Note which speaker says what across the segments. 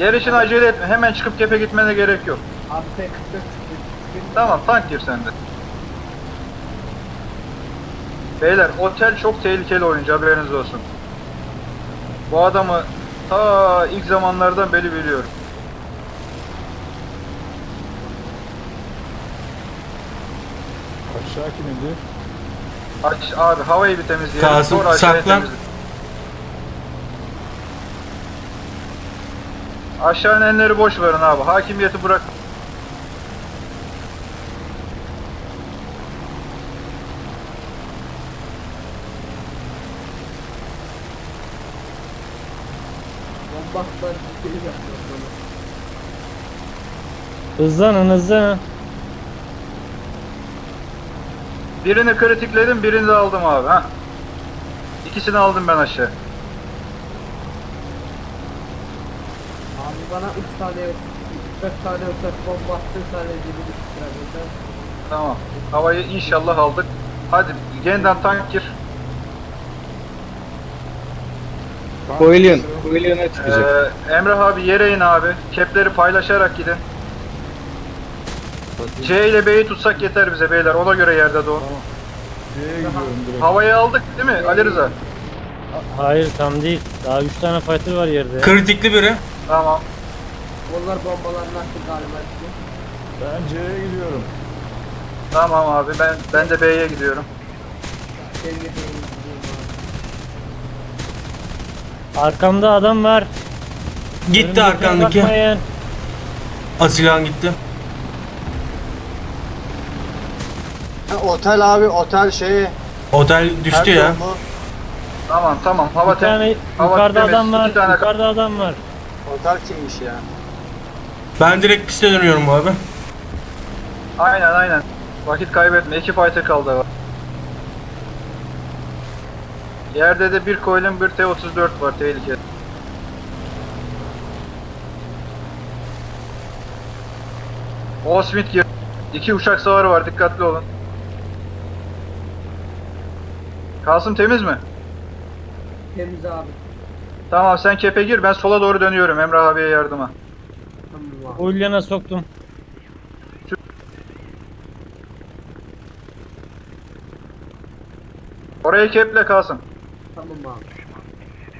Speaker 1: Yer için acele etme. Hemen çıkıp kepe gitmene gerek yok.
Speaker 2: Abi P44 çıktı.
Speaker 1: Tamam tank gir sende. Beyler otel çok tehlikeli oyuncu haberiniz olsun. Bu adamı ta ilk zamanlardan beri biliyorum.
Speaker 3: Aşağı kim indi?
Speaker 1: Aç, abi havayı bir temizleyelim.
Speaker 4: Kasım,
Speaker 1: sonra
Speaker 4: saklan.
Speaker 1: temizle. Aşağı inenleri boş verin abi. Hakimiyeti bırak.
Speaker 2: Bomba atlar ciddi yapıyor bana.
Speaker 5: Hızlanın hızlanın.
Speaker 1: Birini kritikledim, birini de aldım abi. Ha. İkisini aldım ben aşağı.
Speaker 2: Abi bana 3 tane 4 tane uçak bomba attı sadece bir düştürebildim.
Speaker 1: Tamam. Havayı inşallah aldık. Hadi yeniden tank gir.
Speaker 3: Coelian. Coelian'a çıkacak.
Speaker 1: Ee, Emrah abi yere in abi. Kepleri paylaşarak gidin. C ile B'yi tutsak yeter bize beyler. Ona göre yerde doğ.
Speaker 3: C'ye gidiyorum direkt.
Speaker 1: Havayı aldık değil mi Ali Rıza?
Speaker 5: Hayır tam değil. Daha 3 tane fighter var yerde.
Speaker 4: Kritikli biri.
Speaker 1: Tamam.
Speaker 2: Onlar bombalarını attı galiba.
Speaker 3: Ben C'ye gidiyorum.
Speaker 1: Tamam abi ben ben de B'ye gidiyorum.
Speaker 2: De abi.
Speaker 5: Arkamda adam var.
Speaker 4: Gitti
Speaker 5: Önümdekine
Speaker 4: arkandaki.
Speaker 5: bakmayın.
Speaker 4: Asilan gitti.
Speaker 6: Ha, otel abi otel şeyi.
Speaker 4: Otel düştü ya.
Speaker 6: Erdoğan.
Speaker 1: Tamam tamam. Hava
Speaker 5: Bir tane yukarıda
Speaker 1: temiz.
Speaker 5: adam var.
Speaker 1: İki tane
Speaker 5: Yukarıda adam var.
Speaker 6: Otel kimmiş ya?
Speaker 4: Ben direkt piste dönüyorum abi.
Speaker 1: Aynen aynen. Vakit kaybetme. İki fighter kaldı. Yerde de bir Coil'in bir T-34 var tehlike. O Smith gir. İki uçak savarı var dikkatli olun. Kasım temiz mi?
Speaker 2: Temiz abi.
Speaker 1: Tamam sen kepe gir ben sola doğru dönüyorum Emrah abiye yardıma.
Speaker 5: Ulyana soktum.
Speaker 1: Orayı keple Kasım.
Speaker 2: Tamam abi.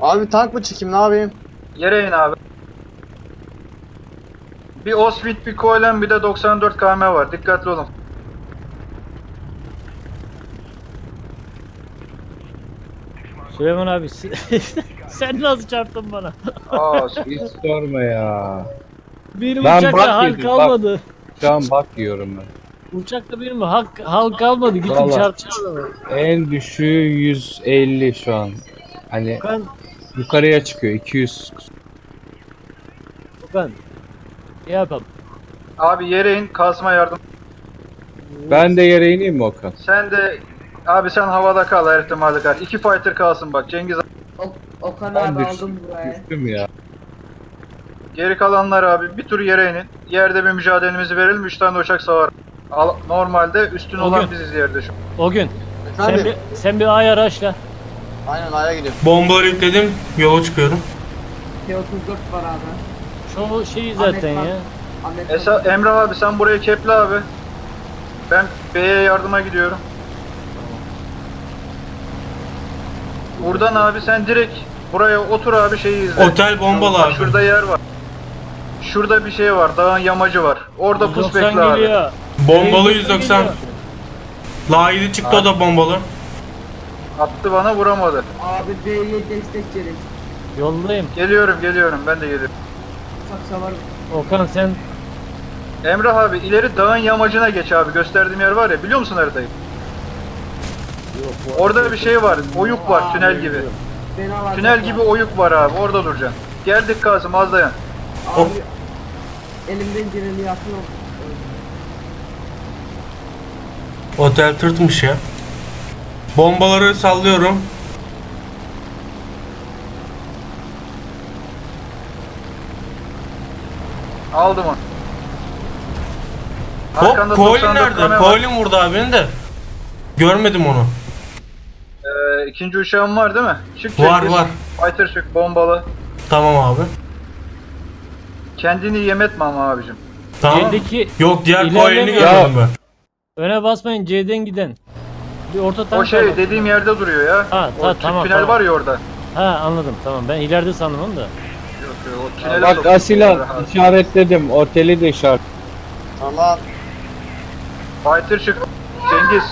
Speaker 6: Abi tank mı çekeyim ne yapayım?
Speaker 1: Yere in abi. Bir Oswit, bir Coil'en bir de 94 km var. Dikkatli olun.
Speaker 5: Süleyman abi sen nasıl çarptın bana?
Speaker 1: Aa,
Speaker 3: Hiç sorma ya.
Speaker 5: Bir
Speaker 3: Ben
Speaker 5: uçakla
Speaker 3: bak
Speaker 5: hal
Speaker 3: yedim, bak.
Speaker 5: kalmadı.
Speaker 3: Şu an bak yiyorum ben.
Speaker 5: Uçakla bir mi? Hal, kalmadı. Gittim
Speaker 3: Vallahi.
Speaker 5: çarpacağım.
Speaker 3: En düşüğü 150 şu an. Hani
Speaker 5: Okan,
Speaker 3: yukarıya çıkıyor 200.
Speaker 5: Okan. Ne yapalım?
Speaker 1: abi yere in, Kasım'a yardım.
Speaker 3: Ben de yere ineyim mi Okan?
Speaker 1: Sen de abi sen havada kal her ihtimalle kal. İki fighter kalsın bak Cengiz.
Speaker 2: Ok Okan
Speaker 3: Ben
Speaker 2: abi
Speaker 3: düş-
Speaker 2: aldım buraya.
Speaker 3: düştüm ya.
Speaker 1: Geri kalanlar abi bir tur yere inin. Yerde bir mücadelemizi verelim. Üç tane uçak savar. Al, normalde üstün olan biziz yerde şu.
Speaker 5: O gün. Sen
Speaker 6: Efendim?
Speaker 5: bir, sen bir ay araçla.
Speaker 6: Aynen aya gidiyorum.
Speaker 4: Bombaları yükledim. Yola çıkıyorum.
Speaker 2: T-34 var abi.
Speaker 5: Çoğu şeyi zaten ya.
Speaker 2: Ahmet
Speaker 1: Esa, Emrah abi sen burayı keple abi. Ben B'ye yardıma gidiyorum. Buradan abi sen direkt buraya otur abi şeyi izle.
Speaker 4: Otel bombalı
Speaker 1: Bak
Speaker 4: abi.
Speaker 1: Şurada yer var. Şurada bir şey var. Dağın yamacı var. Orada pus
Speaker 5: 190
Speaker 1: bekle abi.
Speaker 5: geliyor.
Speaker 4: Bombalı
Speaker 5: 190
Speaker 4: 190.
Speaker 5: geliyor.
Speaker 4: La 7 çıktı o da bombalı.
Speaker 1: Attı bana vuramadı.
Speaker 2: Abi B'ye destek gerek.
Speaker 5: Yoldayım.
Speaker 1: Geliyorum geliyorum ben de geliyorum.
Speaker 2: Uçak savar.
Speaker 5: Okan sen
Speaker 1: Emrah abi ileri dağın yamacına geç abi. Gösterdiğim yer var ya biliyor musun haritayı? Orada bir şey var. Oyuk var tünel gibi. Tünel gibi oyuk var abi. Orada duracaksın. Geldik Kasım az dayan.
Speaker 2: Abi elimden geleni yapıyorum.
Speaker 4: Otel tırtmış ya. Bombaları sallıyorum.
Speaker 1: Aldım onu.
Speaker 4: Hop
Speaker 1: 94
Speaker 4: nerede? Colin vurdu abini de. Görmedim onu.
Speaker 1: Ee, ikinci uçağım var değil mi? Çık
Speaker 4: Var var.
Speaker 1: Fighter çık bombalı.
Speaker 4: Tamam abi.
Speaker 1: Kendini yem etme ama abicim.
Speaker 4: Tamam.
Speaker 5: C'deki
Speaker 4: Yok diğer koelini
Speaker 5: Ya.
Speaker 4: görmedim ben.
Speaker 5: öne basmayın C'den giden. Bir orta tank
Speaker 1: O şey
Speaker 5: var.
Speaker 1: dediğim yerde duruyor ya.
Speaker 5: Ha,
Speaker 1: o
Speaker 5: ta-
Speaker 1: tü-
Speaker 5: tamam,
Speaker 1: tünel
Speaker 5: tamam.
Speaker 1: var ya orada.
Speaker 5: Ha anladım tamam ben ileride sandım onu da.
Speaker 1: Yok, yok, o tünele
Speaker 3: Bak. Asilan işaretledim. Oteli de işaret.
Speaker 6: Tamam.
Speaker 1: Fighter çık. Cengiz.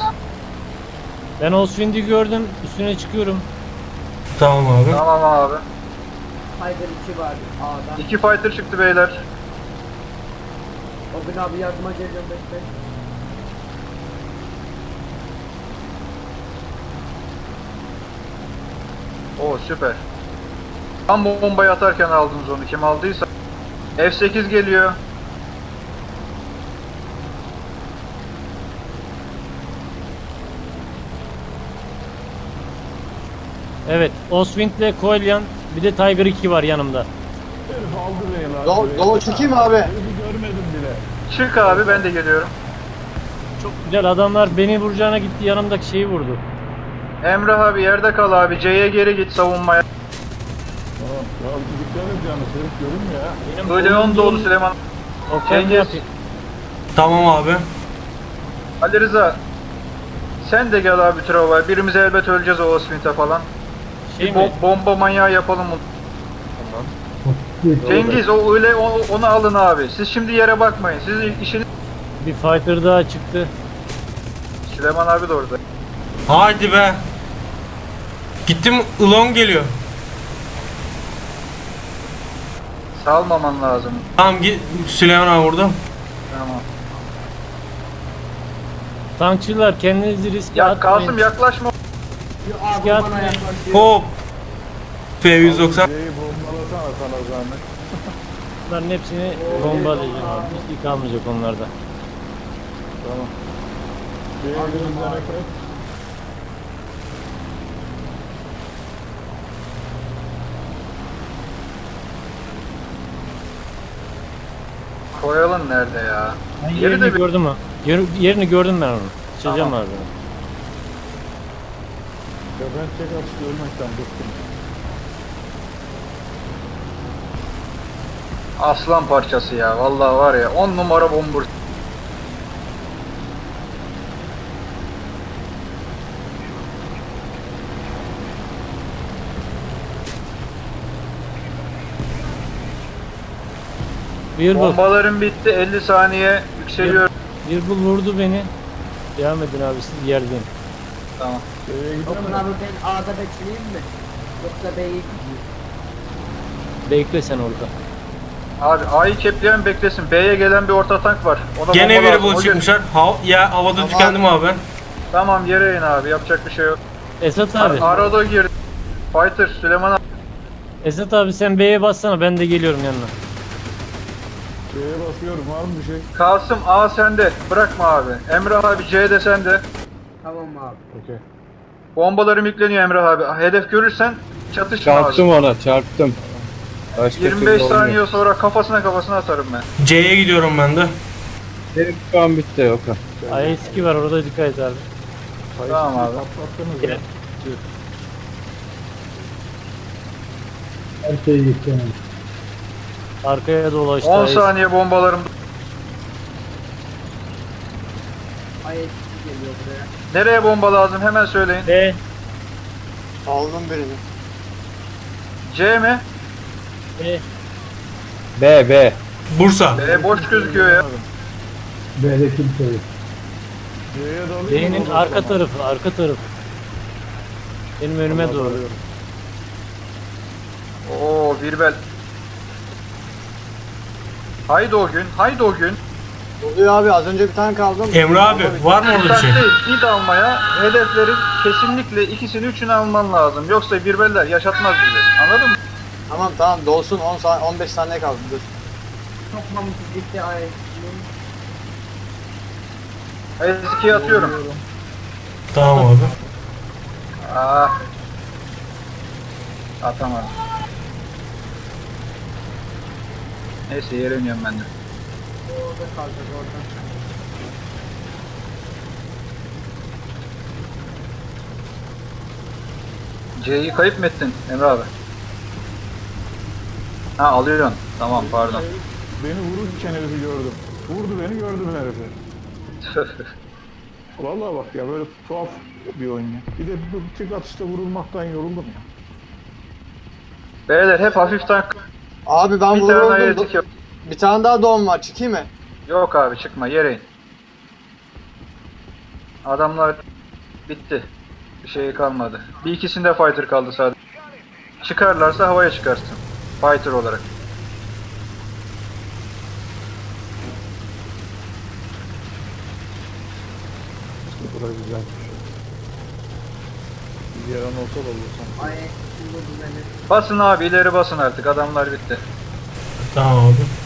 Speaker 5: Ben Oswind'i gördüm üstüne çıkıyorum.
Speaker 4: Tamam abi.
Speaker 1: Tamam abi.
Speaker 2: Tiger 2 vardı A'da.
Speaker 1: İki fighter çıktı beyler.
Speaker 2: O gün abi yardıma geliyorum bekle.
Speaker 1: Oo süper. Tam bombayı atarken aldınız onu. Kim aldıysa. F8 geliyor.
Speaker 5: Evet Oswind'le Koelyan bir de Tiger 2 var yanımda.
Speaker 6: Do Doğu çekeyim mi abi?
Speaker 1: Çık abi ben de geliyorum.
Speaker 5: Çok güzel adamlar beni vuracağına gitti yanımdaki şeyi vurdu.
Speaker 1: Emrah abi yerde kal abi. C'ye geri git savunmaya.
Speaker 5: Benim
Speaker 1: Böyle on
Speaker 5: bulunduğum
Speaker 1: dolu Süleyman.
Speaker 5: okan
Speaker 1: Cengiz.
Speaker 5: yapayım.
Speaker 4: Tamam abi.
Speaker 1: Ali Rıza. Sen de gel abi Trova. Birimiz elbet öleceğiz o Osmint'e falan.
Speaker 5: Şey mi?
Speaker 1: bo- bomba manyağı yapalım bunu. Cengiz o öyle o- onu alın abi. Siz şimdi yere bakmayın. Siz işiniz
Speaker 5: Bir fighter daha çıktı.
Speaker 1: Süleyman abi de orada.
Speaker 4: Haydi be. Gittim Ilon geliyor.
Speaker 1: Salmaman lazım.
Speaker 4: Tamam git Süleyman abi burada.
Speaker 1: Tamam.
Speaker 5: Tankçılar kendinizi riske
Speaker 1: Ya
Speaker 5: atmayın.
Speaker 1: Kasım yaklaşma.
Speaker 2: Abi
Speaker 5: atmayın.
Speaker 2: bana yaklaşıyor.
Speaker 4: Hop. F190.
Speaker 5: Bunların hepsini bombalayacağım abi. Hiç kalmayacak onlarda.
Speaker 1: Koyalım nerede ya?
Speaker 5: Ben
Speaker 1: Yeri
Speaker 5: yerini
Speaker 1: de bir-
Speaker 5: gördüm mü? Yer, yerini gördüm ben onu. Çözeceğim
Speaker 1: Tamam.
Speaker 5: abi.
Speaker 1: Aslan parçası ya. Vallahi var ya 10 numara bombur.
Speaker 5: Birbul.
Speaker 1: Bombalarım bitti. 50 saniye yükseliyor.
Speaker 5: Birbul vurdu beni. Devam edin abi siz yerden.
Speaker 1: Tamam.
Speaker 2: Okun abi ben A'da bekleyeyim mi? Yoksa B'ye gideyim.
Speaker 5: Bekle sen orada.
Speaker 1: Abi A'yı kepleyen beklesin. B'ye gelen bir orta tank var. Ona
Speaker 4: Gene
Speaker 1: bomba
Speaker 4: biri
Speaker 1: lazım. O
Speaker 4: çıkmışlar. Ha, ya havada
Speaker 6: Tamam.
Speaker 4: tükendim abi ben.
Speaker 1: Tamam yere in abi. Yapacak bir şey yok.
Speaker 5: Esat abi.
Speaker 1: Arado girdi. Fighter Süleyman abi.
Speaker 5: Esat abi sen B'ye bassana ben de geliyorum yanına.
Speaker 1: Kasım A sende. Bırakma abi. Emrah abi C'de sende.
Speaker 2: Tamam abi.
Speaker 1: Bombalarım yükleniyor Emrah abi. Hedef görürsen çatışma abi.
Speaker 3: Çarptım ona çarptım. Başka
Speaker 1: 25
Speaker 3: türlü olmuyor.
Speaker 1: saniye sonra kafasına kafasına atarım ben.
Speaker 4: C'ye gidiyorum ben de.
Speaker 3: Benim şu an bitti Okan.
Speaker 5: IS-2 var orada dikkat et abi.
Speaker 1: Tamam abi.
Speaker 5: Gel. Arkaya dolaştı.
Speaker 1: 10
Speaker 5: IS.
Speaker 1: saniye bombalarım.
Speaker 2: Ay eski geliyor buraya.
Speaker 1: Nereye bomba lazım hemen söyleyin.
Speaker 5: B.
Speaker 6: Aldım birini.
Speaker 1: C mi?
Speaker 5: B.
Speaker 3: B B.
Speaker 4: Bursa.
Speaker 1: B boş gözüküyor ya.
Speaker 5: B'nin arka tarafı, arka tarafı. Benim önüme doğru.
Speaker 1: Oo Birbel. Haydi o gün, haydi o gün.
Speaker 6: Oluyor abi az önce bir tane kaldım.
Speaker 4: Emre abi var mı orada bir şey?
Speaker 1: değil, almaya hedeflerin kesinlikle ikisini üçünü alman lazım. Yoksa birbeller yaşatmaz bizi. Anladın mı?
Speaker 6: Tamam tamam dolsun 10 saniye 15 saniye kaldı dur.
Speaker 2: Çok mamsız gitti ay.
Speaker 1: Eskiye atıyorum.
Speaker 4: Tamam abi.
Speaker 1: Aa. Atamadım. Neyse yere iniyorum ben de.
Speaker 2: Orada kalacak orada.
Speaker 1: C'yi kayıp mı ettin Emre abi? Ha alıyorsun. Tamam pardon.
Speaker 7: Beni vururken herifi gördüm. Vurdu beni gördüm herifi. Vallahi bak ya böyle tuhaf bir oyun ya. Bir de bu tek atışta vurulmaktan yoruldum ya.
Speaker 1: Beyler hep hafif tank.
Speaker 6: Abi ben
Speaker 1: Bir tane
Speaker 6: vuruldum.
Speaker 1: yok.
Speaker 6: Bir tane daha doğum var. Çıkayım mı?
Speaker 1: Yok abi çıkma yere in. Adamlar bitti. Bir şey kalmadı. Bir ikisinde fighter kaldı sadece. Çıkarlarsa havaya çıkarsın. Fighter olarak.
Speaker 7: Burası güzelmiş. Bir yer an olsa da.
Speaker 2: Ay beni?
Speaker 1: Basın abi ileri basın artık adamlar bitti.
Speaker 4: Tamam abi.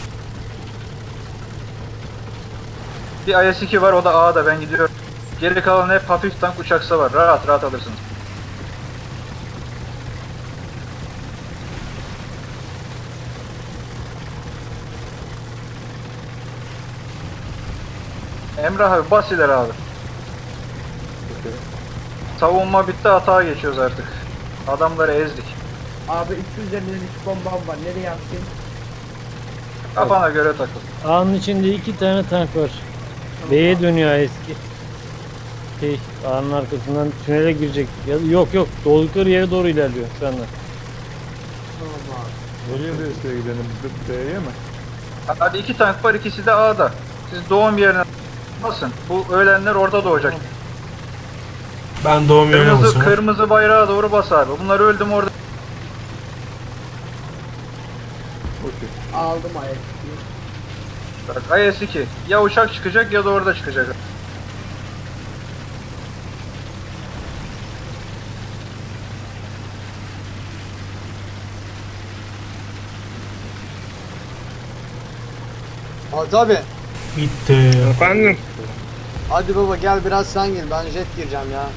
Speaker 1: Bir IS-2 var o da A'da ben gidiyorum. Geri kalan hep hafif tank uçaksa var. Rahat rahat alırsınız. Emrah abi bas ileri abi. Savunma bitti atağa geçiyoruz artık. Adamları ezdik.
Speaker 2: Abi 353 bombam var. Nereye attın?
Speaker 1: Kafana göre takıl.
Speaker 5: Ağanın içinde iki tane tank var. B'ye dönüyor eski. Şey, ağanın arkasından tünele girecek. Ya, yok yok, doldukları yere doğru ilerliyor şu anda.
Speaker 2: Tamam abi.
Speaker 7: Nereye desteğe gidelim? B- B'ye mi?
Speaker 1: Hadi iki tank var ikisi de A'da. Siz doğum yerine basın. Bu ölenler orada doğacak.
Speaker 4: Ben doğum yerine
Speaker 1: Kırmızı,
Speaker 4: basıyorum.
Speaker 1: kırmızı bayrağa doğru bas abi. Bunlar öldü mü orada?
Speaker 7: Okey.
Speaker 2: Aldım ayetliği.
Speaker 1: Bak IS-2. Ya uçak çıkacak ya da orada çıkacak.
Speaker 6: Hadi abi.
Speaker 4: Bitti.
Speaker 6: Hadi baba gel biraz sen gir. Ben jet gireceğim ya.